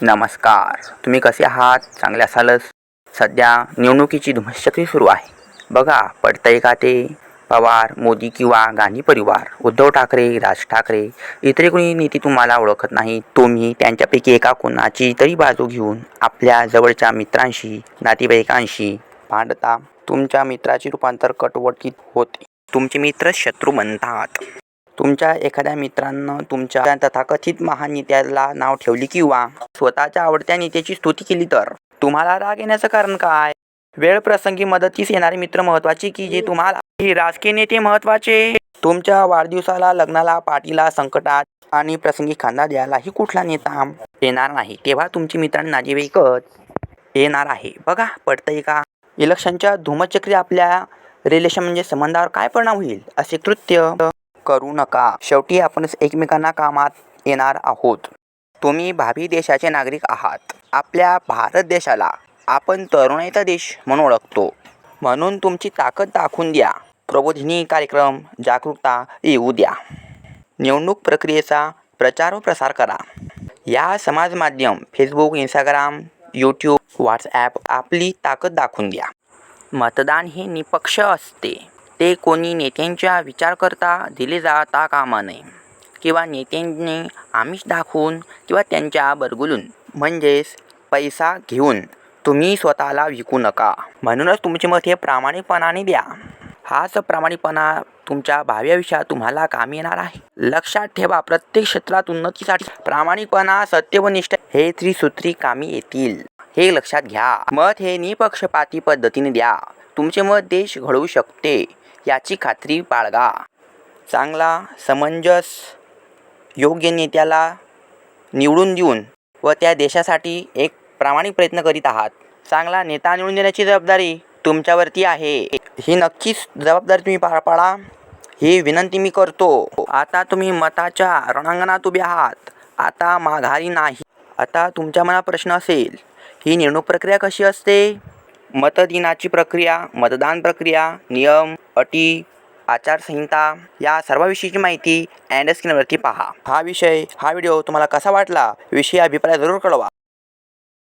नमस्कार. तुम्ही कसे आहात? चांगले असालच? सध्या निवडणुकीची धुमश्चक्री सुरू आहे. बघा पडतंय का ते? पवार मोदी किंवा गांधी परिवार उद्धव ठाकरे राज ठाकरे इतरे कोणी नेते तुम्हाला ओळखत नाही तुम्ही त्यांच्यापैकी एका कोणाची तरी बाजू घेऊन आपल्या जवळच्या मित्रांशी नातेवाईकांशी भांडता. तुमच्या मित्राचे रूपांतर कटवटीत होते. तुमचे मित्र शत्रू बनतात. तुमच्या एखाद्या मित्रानं तुमच्या तथाकथित महान नेत्याला नाव ठेवली किंवा स्वतःच्या आवडत्या नेत्याची स्तुती केली तर? तुम्हाला राग येण्याचं कारण काय? वेळ प्रसंगी मदतीस येणारे मित्र महत्त्वाचे की जे तुम्हाला राजकीय नेते महत्त्वाचे? तुमच्या वाढदिवसाला लग्नाला पार्टीला संकटात आणि प्रसंगी खांदा द्यायलाही कुठला नेता येणार नाही. तेव्हा तुमचे मित्रांना नातेवाईकच येणार आहे. बघा पडतंय का? इलेक्शनच्या धूमचक्री आपल्या रिलेशन म्हणजे संबंधावर काय परिणाम होईल? असे कृत्य करू नका. शेवटी आपण एकमेकांना कामात येणार आहोत. तुम्ही भावी देशाचे नागरिक आहात. आपल्या भारत देशाला आपण तरुणाईचा देश म्हणून ओळखतो. म्हणून तुमची ताकद दाखवून द्या. प्रबोधिनी कार्यक्रम जागरूकता येऊ द्या. निवडणूक प्रक्रियेचा प्रचार व प्रसार करा. या समाज माध्यम फेसबुक इंस्टाग्राम यूट्यूब व्हॉट्सॲप आपली ताकद दाखवून द्या. मतदान हे निपक्ष असते. ते कोणी नेत्यांच्या विचार करता दिले जाता कामा नये. किंवा नेत्यांनी आमिष दाखवून किंवा त्यांच्या बरगुलून म्हणजेच पैसा घेऊन तुम्ही स्वतःला विकू नका. म्हणूनच तुमचे मत हे प्रामाणिकपणाने द्या. हाच प्रामाणिकपणा तुमच्या भावी आयुष्यात तुम्हाला कामी येणार आहे. लक्षात ठेवा प्रत्येक क्षेत्रात उन्नतीसाठी प्रामाणिकपणा सत्य व निष्ठा हे त्रिसूत्री कामी येतील. हे लक्षात घ्या. मत हे निपक्षपाती पद्धतीने द्या. तुमचे मत देश घडवू शकते. याची खात्री बाळगा. चांगला समंजस योग्य नेत्याला निवडून देऊन व त्या देशासाठी एक प्रामाणिक प्रयत्न करीत आहात. चांगला नेता निवडून देण्याची जबाबदारी तुमच्यावरती आहे. ही नक्कीच जबाबदारी तुम्ही पार पाडा ही विनंती मी करतो. आता तुम्ही मताच्या रणांगणात उभे आहात. आता माघारी नाही. आता तुमच्या मनात प्रश्न असेल ही निवडणूक प्रक्रिया कशी असते? मतदिनाची प्रक्रिया मतदान प्रक्रिया नियम अटी आचारसंहिता या सर्वाविषयीची माहिती अँड स्क्रीनवरती पहा. हा विषय हा व्हिडिओ तुम्हाला कसा वाटला? विषयी अभिप्राय जरूर कळवा.